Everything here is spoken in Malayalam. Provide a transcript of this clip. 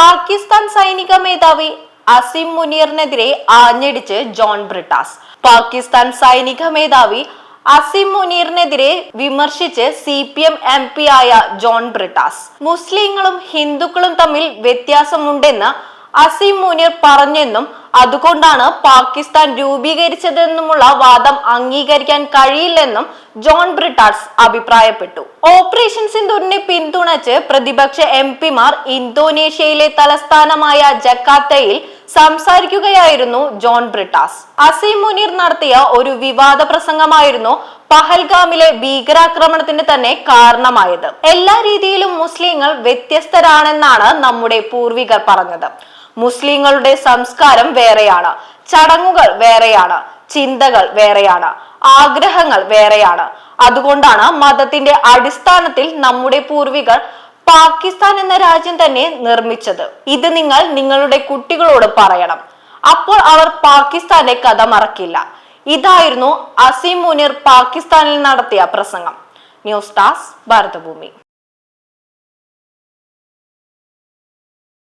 പാകിസ്ഥാൻ സൈനിക മേധാവി അസിം മുനീറിനെതിരെ ആഞ്ഞടിച്ച് ജോൺ ബ്രിട്ടാസ്. പാകിസ്ഥാൻ സൈനിക മേധാവി അസിം മുനീറിനെതിരെ വിമർശിച്ച് C P M M P ആയ ജോൺ ബ്രിട്ടാസ്. മുസ്ലിങ്ങളും ഹിന്ദുക്കളും തമ്മിൽ വ്യത്യാസമുണ്ടെന്ന് അസിം മുനീർ പറഞ്ഞെന്നും അതുകൊണ്ടാണ് പാകിസ്ഥാൻ രൂപീകരിച്ചതെന്നുമുള്ള വാദം അംഗീകരിക്കാൻ കഴിയില്ലെന്നും ജോൺ ബ്രിട്ടാസ് അഭിപ്രായപ്പെട്ടു. ഓപ്പറേഷൻ സിന്ധുറിനെ പിന്തുണച്ച് പ്രതിപക്ഷ എം പിമാർ ഇന്തോനേഷ്യയിലെ തലസ്ഥാനമായ ജക്കാത്തയിൽ സംസാരിക്കുകയായിരുന്നു ജോൺ ബ്രിട്ടാസ്. അസീം മുനീർ നടത്തിയ ഒരു വിവാദ പ്രസംഗമായിരുന്നു പഹൽഗാമിലെ ഭീകരാക്രമണത്തിന് തന്നെ കാരണമായത്. എല്ലാ രീതിയിലും മുസ്ലിങ്ങൾ വ്യത്യസ്തരാണെന്നാണ് നമ്മുടെ പൂർവികർ പറഞ്ഞത്. മുസ്ലിങ്ങളുടെ സംസ്കാരം വേറെയാണ് ചടങ്ങുകൾ വേറെയാണ് ചിന്തകൾ വേറെയാണ് ആഗ്രഹങ്ങൾ വേറെയാണ്. അതുകൊണ്ടാണ് മതത്തിന്റെ അടിസ്ഥാനത്തിൽ നമ്മുടെ പൂർവികർ പാകിസ്ഥാൻ എന്ന രാജ്യം തന്നെ നിർമ്മിച്ചത്. ഇത് നിങ്ങൾ നിങ്ങളുടെ കുട്ടികളോട് പറയണം. അപ്പോൾ അവർ പാകിസ്ഥാന്റെ കഥ മറക്കില്ല. ഇതായിരുന്നു അസീം മുനീർ പാകിസ്ഥാനിൽ നടത്തിയ പ്രസംഗം. News task Bharathabhoomi.